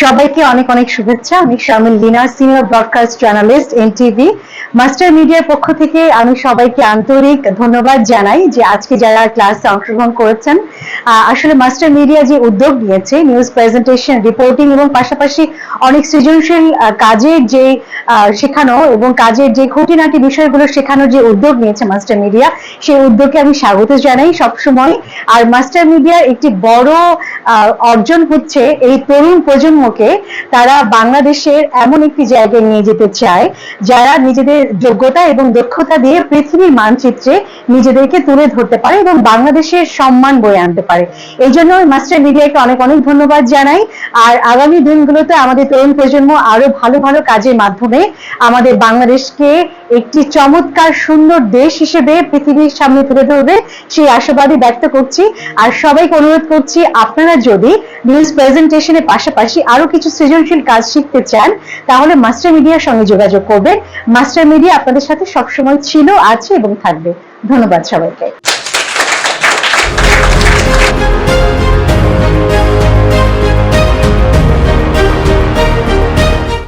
সবাইকে অনেক অনেক শুভেচ্ছা। আমি Shamil Lina senior broadcast journalist NTV master মিডিয়ার পক্ষ থেকে আমি সবাইকে আন্তরিক ধন্যবাদ জানাই যে আজকে যারা ক্লাসে অংশগ্রহণ করেছেন। আসলে মাস্টার মিডিয়া যে উদ্যোগ নিয়েছে নিউজ প্রেজেন্টেশন রিপোর্টিং এবং পাশাপাশি অনেক সৃজনশীল কাজের যে শেখানো এবং কাজের যে খুঁটিনাটি বিষয়গুলো শেখানোর যে উদ্যোগ নিয়েছে মাস্টার মিডিয়া সেই উদ্যোগকে আমি স্বাগত জানাই সবসময়। আর মাস্টার মিডিয়ার একটি বড় অর্জন হচ্ছে এই তরুণ প্রজন্মকে তারা বাংলাদেশের এমন একটি জায়গায় নিয়ে যেতে চায়, যারা নিজেদের যোগ্যতা এবং দক্ষতা দিয়ে পৃথিবীর মানচিত্রে নিজেদেরকে তুলে ধরতে পারে এবং বাংলাদেশের সম্মান বয়ে আনতে পারে। এই জন্য মাস্টার মিডিয়াকে অনেক অনেক ধন্যবাদ জানাই। আর আগামী দিনগুলোতে আমাদের তরুণ প্রজন্ম আরও ভালো ভালো কাজের মাধ্যমে আমাদের বাংলাদেশকে একটি চমৎকার সুন্দর দেশ হিসেবে পৃথিবীর সামনে তুলে ধরবে, সেই আশাবাদী ব্যক্ত করছি। আর সবাইকে অনুরোধ করছি, আপনারা যদি নিউজ প্রেজেন্টেশনের পাশাপাশি আরও কিছু সৃজনশীল কাজ শিখতে চান, তাহলে মাস্টার মিডিয়ার সঙ্গে যোগাযোগ করবেন মাস্টার মিডিয়া আপনাদের সাথে সবসময় ছিল, আছে এবং থাকবে। ধন্যবাদ সবাইকে।